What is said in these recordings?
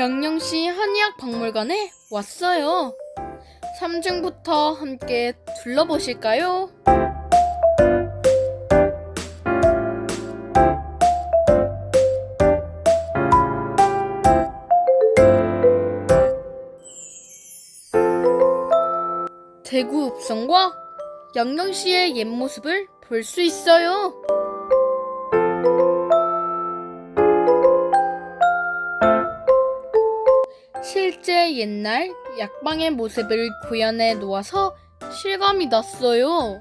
양령시 한의학 박물관에 왔어요. 3층부터 함께 둘러보실까요? 대구 읍성과 양령시의 옛 모습을 볼 수 있어요. 실제 옛날 약방의 모습을 구현해 놓아서 실감이 났어요.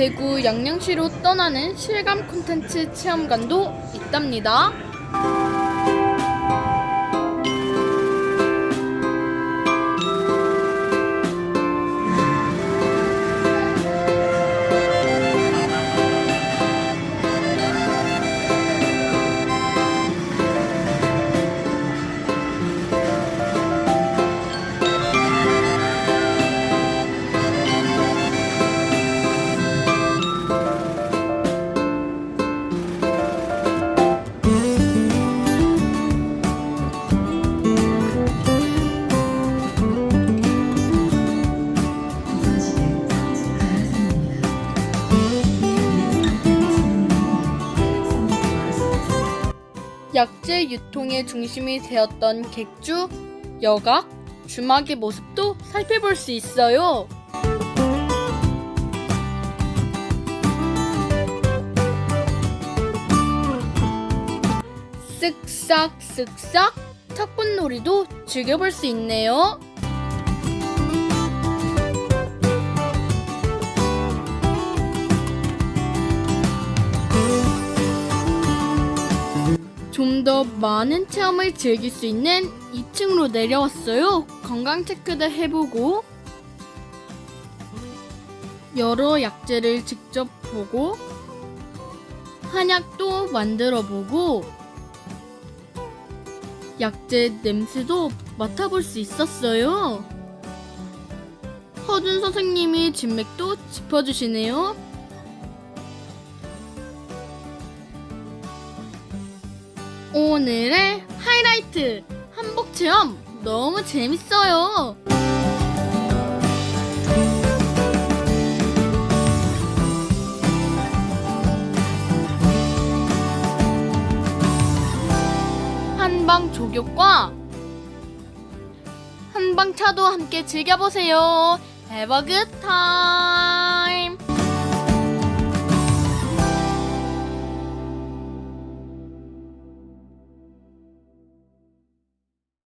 대구 양양시로 떠나는 실감 콘텐츠 체험관도 있답니다. 약재 유통의 중심이 되었던 객주, 여각, 주막의 모습도 살펴볼 수 있어요. 쓱싹 쓱싹 탁분놀이도 즐겨볼 수 있네요. 좀 더 많은 체험을 즐길 수 있는 2층으로 내려왔어요. 건강 체크도 해보고 여러 약재를 직접 보고 한약도 만들어 보고 약재 냄새도 맡아볼 수 있었어요. 허준 선생님이 진맥도 짚어주시네요. 오늘의 하이라이트 한복 체험 너무 재밌어요. 한방 조격과 한방 차도 함께 즐겨보세요. Have a.